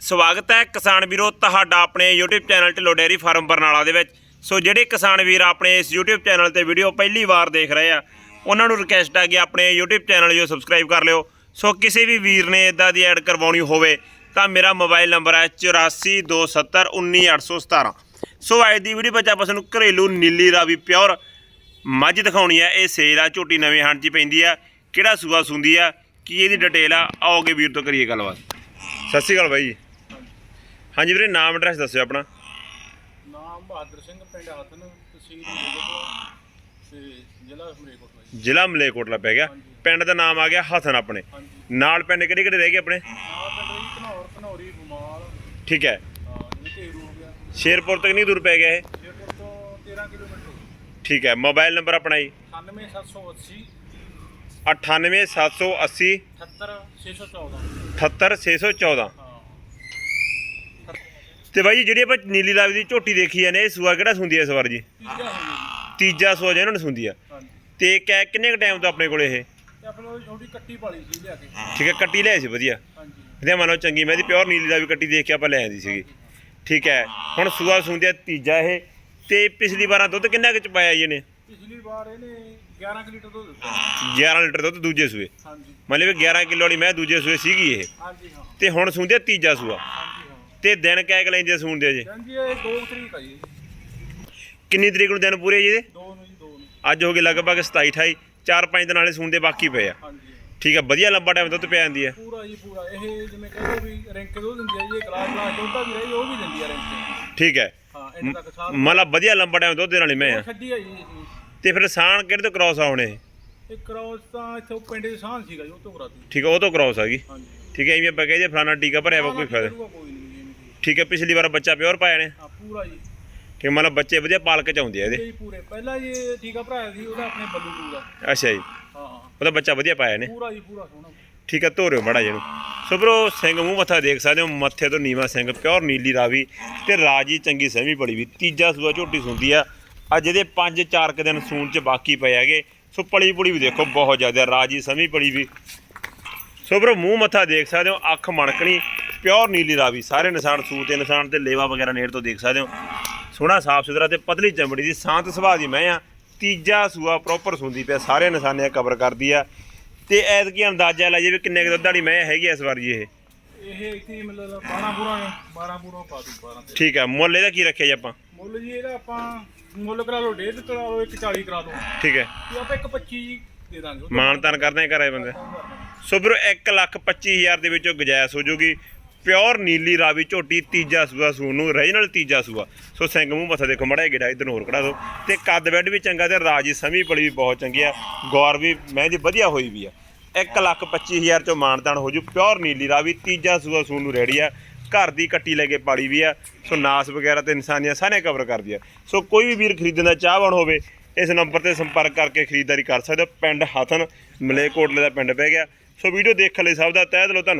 ਸਵਾਗਤ ਹੈ ਕਿਸਾਨ ਵੀਰੋ ਤੁਹਾਡਾ ਆਪਣੇ YouTube channel Dhillon dairy farm Barnala ਦੇ ਵਿੱਚ। ਸੋ ਜਿਹੜੇ ਕਿਸਾਨ ਵੀਰ ਆਪਣੇ ਇਸ YouTube ਚੈਨਲ ਤੇ ਵੀਡੀਓ ਪਹਿਲੀ ਵਾਰ ਦੇਖ ਰਹੇ ਆ, ਉਹਨਾਂ ਨੂੰ ਰਿਕਵੈਸਟ ਆ ਕਿ ਆਪਣੇ YouTube ਚੈਨਲ ਜੋ ਸਬਸਕ੍ਰਾਈਬ ਕਰ ਲਿਓ। ਸੋ ਕਿਸੇ ਵੀ ਵੀਰ ਨੇ ਇਦਾਂ ਦੀ ਐਡ ਕਰਵਾਉਣੀ ਹੋਵੇ, ਤਾਂ ਮੇਰਾ ਮੋਬਾਈਲ ਨੰਬਰ ਹੈ 8427191817 ਸੋ ਅੱਜ ਦੀ ਵੀਡੀਓ ਵਿੱਚ ਆਪਾਂ ਤੁਹਾਨੂੰ ਘਰੇਲੂ ਨੀਲੀ ਰਾਵੀ ਪਿਓਰ ਮੱਝ ਦਿਖਾਉਣੀ ਹੈ। ਇਹ ਸੇਲ ਆ, ਝੋਟੀ ਨਵੇਂ ਹੰਡ 'ਚ ਪੈਂਦੀ ਆ। ਕਿਹੜਾ ਸੂਆ ਸੁੰਦੀ ਆ, ਕੀ ਇਹਦੀ ਡਿਟੇਲ ਆ ਆਓਗੇ ਵੀਰ ਤੋਂ ਕਰੀਏ ਗੱਲਬਾਤ। ਸਤਿ ਸ਼੍ਰੀ ਅਕਾਲ ਬਾਈ ਜੀ। ਹਾਂਜੀ ਵੀਰੇ ਨਾਮ ਐਡਰੈਸ ਦੱਸਿਓ ਆਪਣਾ। ਨਾਮ ਬਹਾਦਰ ਸਿੰਘ ਪਿੰਡ ਹਤਨ ਤਹਿਸੀਲ ਮਲੇਕੋਟਲਾ ਤੇ ਜ਼ਿਲ੍ਹਾ ਮਲੇਕੋਟਲਾ ਜੀ। ਜ਼ਿਲ੍ਹਾ ਮਲੇਕੋਟਲਾ ਪੈ ਗਿਆ। ਪਿੰਡ ਦਾ ਨਾਮ ਆ ਗਿਆ ਹਸਨ ਆਪਣੇ। ਹਾਂਜੀ। ਨਾਲ ਪਿੰਡ ਕਿਹੜੇ ਕਿਹੜੇ ਰਹਿ ਗਏ ਆਪਣੇ? ਨਾਲ ਪਿੰਡ ਜੀ ਘਨੌਰ ਘਨੌਰੀ ਬਮਾਲ ਠੀਕ ਹੈ। ਹਾਂ ਜਿਵੇਂ ਢੇਰੂ ਹੋ ਗਿਆ। ਸ਼ੇਰਪੁਰ ਤੋਂ ਕਿੰਨੀ ਦੂਰ ਪੈ ਗਿਆ ਇਹ? ਸ਼ੇਰਪੁਰ ਤੋਂ 13 ਕਿਲੋਮੀਟਰ ਠੀਕ ਹੈ ਮੋਬਾਈਲ ਨੰਬਰ ਆਪਣਾ ਜੀ। 98780 98780 78614 78614 ਹਾਂ ਤੇ ਬਾਈ ਜੀ ਜਿਹੜੀ ਆਪਾਂ ਨੀਲੀ ਰਾਵੀ ਦੀ ਝੋਟੀ ਦੇਖੀ ਜਾਂਦੇ ਇਹ ਸੂਆ ਕਿਹੜਾ ਸੁੰਦੀ ਹੈ ਇਸ ਵਾਰ ਜੀ? ਤੀਜਾ ਸੂਆ ਜਿਹੜਾ ਨੂੰ ਸੁੰਦੀ ਆ। ਜੀ ਤੇ ਕਿ ਕਿੰਨੇ ਕ ਟਾਈਮ ਤੋਂ ਆਪਣੇ ਕੋਲ ਇਹ? ਤੇ ਆਪਣੇ ਛੋਟੀ ਕੱਟੀ ਪਾਲੀ ਸੀ ਲਿਆ ਕੇ। ਠੀਕ ਹੈ ਕੱਟੀ ਲਿਆਏ ਸੀ ਵਧੀਆ। ਹਾਂਜੀ। ਵਧੀਆ ਮੰਨ ਚੰਗੀ ਮੈਂ ਦੀ ਪਿਓਰ ਨੀਲੀ ਰਾਵੀ ਕੱਟੀ ਦੇਖ ਕੇ ਆਪਾਂ ਲੈ ਆਂਦੀ ਸੀਗੀ। ਠੀਕ ਹੈ ਹੁਣ ਸੂਆ ਸੁੰਦੀ ਆ ਤੀਜਾ ਇਹ। ਤੇ ਪਿਛਲੀ ਵਾਰਾਂ ਦੁੱਧ ਕਿੰਨਾ ਕੁ ਚ ਪਾਇਆ ਜੀ ਇਹਨੇ? ਪਿਛਲੀ ਵਾਰ ਇਹਨੇ 11 ਕੁ ਲੀਟਰ ਦੁੱਧ ਦਿੱਤਾ। 11 ਲੀਟਰ ਦੁੱਧ ਦੂਜੇ ਸੂਏ। ਹਾਂਜੀ। ਮਤਲਬ ਕਿ 11 ਕਿਲੋ ਵਾਲੀ ਮੈਂ ਦੂਜੇ ਸੂਏ ਸੀਗੀ ਇਹ। ਹਾਂਜੀ ਹਾਂ। ਤੇ ਹੁਣ ਸੁੰਦੀ ਆ ਤੀਜਾ ਸੂਆ। ਤੇ ਦਿਨ ਕਹਿ ਕੇ ਲੈਂਦੇ ਸੁਣਦੇ ਜੀ। ਕਹਿੰਦੀ ਇਹ 2 ਤਰੀਕ ਆ ਜੀ। ਕਿੰਨੀ ਤਰੀਕ ਨੂੰ ਦਿਨ ਪੂਰੇ ਜੀ ਇਹਦੇ? 2 ਨੂੰ ਜੀ 2 ਨੂੰ। ਅੱਜ ਹੋ ਗਏ ਲਗਭਗ 27 28 4-5 ਦਿਨ ਵਾਲੇ ਸੁਣਦੇ ਬਾਕੀ ਪਏ ਆ। ਹਾਂਜੀ। ਠੀਕ ਹੈ ਵਧੀਆ ਲੰਬਾ ਟਾਈਮ ਦੁੱਧ ਪਿਆ ਜਾਂਦੀ ਹੈ ਪੂਰਾ ਜੀ ਪੂਰਾ। ਇਹ ਜਿਵੇਂ ਕਹਿੰਦੇ ਵੀ ਰੈਂਕ ਦੋ ਦਿੰਦੀ ਆ ਜੀ ਇਹ ਕਲਾਸ ਕਲਾਸ ਚੌਥਾ ਵੀ ਰਹੀ ਉਹ ਵੀ ਦਿੰਦੀ ਆ ਰੈਂਕ। ਠੀਕ ਹੈ ਹਾਂ ਇਹਨਾਂ ਤੱਕ ਸਾਲ ਮਤਲਬ ਵਧੀਆ ਲੰਬਾ ਟਾਈਮ ਦੁੱਧ ਦੇਣ ਵਾਲੀ ਮੈਂ ਆ। ਛੱਡੀ ਆ ਜੀ। ਤੇ ਫਿਰ ਸਾਨ ਕਿਹੜੇ ਤੋਂ ਕ੍ਰਾਸ ਆਉਣੇ ਇਹ? ਇਹ ਕ੍ਰੋਸ ਤਾਂ ਇੱਥੇ ਪਿੰਡ ਦੇ ਸਾਹ ਸੀਗਾ ਜੀ ਉਹ ਤੋਂ ਕਰਾਤੀ। ਠੀਕ ਹੈ ਉਹ ਤੋਂ ਕ੍ਰਾਸ ਆ ਗਈ। ਹਾਂਜੀ। ਠੀਕ ਹੈ ਐਵੇਂ ਆਪਾਂ ਕਹੇ ਜੇ ਫਲਾਣਾ ਟੀਕਾ ਭਰਿਆ ਵਾ ਕੋਈ ਫਾਇਦਾ। ਕੋਈ ਜੀ ਦੀ। ਠੀਕ ਹੈ ਪਿਛਲੀ ਵਾਰ ਬੱਚਾ ਪਿਓਰ ਪਾਇਆ ਨੇ? ਹਾਂ ਪੂਰਾ ਜੀ। ਠੀਕ ਮਤਲਬ ਬੱਚੇ ਵਧੀਆ ਪਾਲਕ ਚ ਆਉਂਦੇ ਆ ਇਹਦੇ? ਇਹ ਜੀ ਪੂਰੇ। ਪਹਿਲਾਂ ਜੀ ਠੀਕਾ ਭਰਾਇਆ ਸੀ ਉਹਦਾ ਆਪਣੇ ਬੱਲੂ ਦਾ। ਅੱਛਾ ਜੀ। ਹਾਂ ਹਾਂ। ਉਹਦਾ ਬੱਚਾ ਵਧੀਆ ਪਾਇਆ ਨੇ? ਪੂਰਾ ਜੀ ਪੂਰਾ ਸੋਹਣਾ। ਠੀਕ ਹੈ ਧੋਰਿਓ ਮੜਾ ਜਿਹਨੂੰ ਸੋ ਬਰੋ ਸਿੰਘ ਮੂੰਹ ਮੱਥਾ ਦੇਖ ਸਕਦੇ ਹੋ ਮੱਥੇ ਤੋਂ ਨੀਵਾ ਸਿੰਘ ਪਿਓਰ ਨੀਲੀ ਰਾਵੀ ਤੇ ਰਾਜੀ ਚੰਗੀ ਸਹਿਮੀ ਬੜੀ ਵੀ। ਤੀਜਾ ਸੂਆ ਝੋਟੀ ਸੁੰਦੀ ਆ। ਅੱਜ ਇਹਦੇ 5-4 ਕ ਦਿਨ ਸੂਣ ਚ ਬਾਕੀ ਪਏ ਹੈਗੇ। ਸੋ ਪਲੀ ਪੁਲੀ ਵੀ ਦੇਖੋ ਬਹੁਤ ਜ਼ਿਆਦਾ ਰਾਜੀ ਸਹਿਮੀ ਬੜੀ ਵੀ। ਸੋ ਬਰੋ ਮੂੰਹ ਮੱਥਾ ਦੇਖ ਸਕਦੇ ਹੋ ਅੱਖ ਮਣਕਣੀ। ਪਿਓਰ ਨੀਲੀ ਰਾਵੀ ਸਾਰੇ ਨਿਸ਼ਾਨ ਸੂਤ ਦੇ ਨਿਸ਼ਾਨ ਤੇ ਲੇਵਾ ਵਗੈਰਾ ਨੇੜ ਤੋਂ ਦੇਖ ਸਕਦੇ ਹੋ। ਸੋਹਣਾ ਸਾਫ਼ ਸੁਥਰਾ ਤੇ ਪਤਲੀ ਚਮੜੀ ਦੀ ਸ਼ਾਂਤ ਸੁਭਾਅ ਦੀ ਮੈਂ ਆ ਤੀਜਾ ਸੂਆ ਪ੍ਰੋਪਰ ਸੁੰਦੀ ਪਿਆ ਸਾਰੇ ਨਿਸ਼ਾਨੇ ਕਵਰ ਕਰਦੀ ਆ। ਤੇ ਐਤਕੀ ਅੰਦਾਜ਼ਾ ਲਾਈਏ ਵੀ ਕਿੰਨੇ ਕੁ ਦੁੱਧ ਵਾਲੀ ਮੈਂ ਹੈਗੀ ਇਸ ਵਾਰ ਜੀ ਇਹ। ਇਹ ਇੱਥੇ ਮਤਲਬ 12 ਪੂਰਾ 12 ਪੂਰਾ ਪਾ ਦੂ 12 ਤੇ। ਠੀਕ ਹੈ ਮੁੱਲ ਇਹਦਾ ਕੀ ਰੱਖਿਆ ਜੀ ਆਪਾਂ? ਮੁੱਲ ਜੀ ਇਹਦਾ ਆਪਾਂ ਮੁੱਲ ਕਰਾ ਲਓ 1.5 ਕਰਾ ਲਓ 140 ਕਰਾ ਲਓ। ਠੀਕ ਹੈ। ਤੇ ਆਪਾਂ 125 ਦੇ ਦਾਂਗੇ। ਉਹ ਤੋਂ ਮਾਨ ਤਾਨ ਕਰਦੇ ਆ ਘਰੇ ਬੰਦੇ। ਸੋ ਵੀਰੋ 1 ਲੱਖ 25 ਹਜ਼ਾਰ ਦੇ ਵਿੱਚੋਂ ਗੁਜਾਇਸ਼ ਹੋ ਜੂਗੀ। ਪਿਓਰ ਨੀਲੀ ਰਾਵੀ ਝੋਟੀ ਤੀਜਾ ਸੂਆ ਸੂਣ ਨੂੰ ਰੀਜਨਲ ਤੀਜਾ ਸੂਆ। ਸੋ ਸਿੰਘ ਮੂੰਹ ਮੱਥਾ ਦੇਖੋ ਮੜਾ ਗਿੜਾ, ਇਧਰ ਨੂੰ ਹੋਰ ਕਢਾ ਦੋ। ਤੇ ਕੱਦ ਬੈੱਡ ਵੀ ਚੰਗਾ ਤੇ ਰਾਜੀ ਸਮੀ ਬੜੀ ਵੀ ਬਹੁਤ ਚੰਗੀ ਆ। ਗੌਰ ਵੀ ਮੈਂ ਦੀ ਵਧੀਆ ਹੋਈ ਵੀ ਆ। 1 ਲੱਖ 25 ਹਜ਼ਾਰ ਚੋਂ ਮਾਨਤਾਨ ਹੋ ਜੂ। ਪਿਓਰ ਨੀਲੀ ਰਾਵੀ ਤੀਜਾ ਸੂਆ ਸੂਣ ਨੂੰ ਰੈਡੀ ਆ। ਘਰ ਦੀ ਕੱਟੀ ਲੈ ਕੇ ਪਾਲੀ ਵੀ ਆ। ਸੋ ਨਾਸ ਵਗੈਰਾ ਤੇ ਇਨਸਾਨੀਆਂ ਸਾਰੇ ਕਵਰ ਕਰਦੀ ਆ ਸੋ ਕੋਈ ਵੀ ਵੀਰ ਖਰੀਦਣ ਦਾ ਚਾਹਵਾਨ ਹੋਵੇ, ਇਸ ਨੰਬਰ ਤੇ ਸੰਪਰਕ ਕਰਕੇ ਖਰੀਦਦਾਰੀ ਕਰ ਸਕਦੇ ਹੋ। ਪਿੰਡ ਹਥਨ ਮਲੇਕੋਟਲੇ ਦਾ ਪਿੰਡ ਪੈ ਗਿਆ। ਸੋ ਵੀਡੀਓ ਦੇਖਣ ਲਈ ਸਭ ਦਾ ਤਹਿ ਦਿਲੋਂ ਧੰਨਵਾਦ।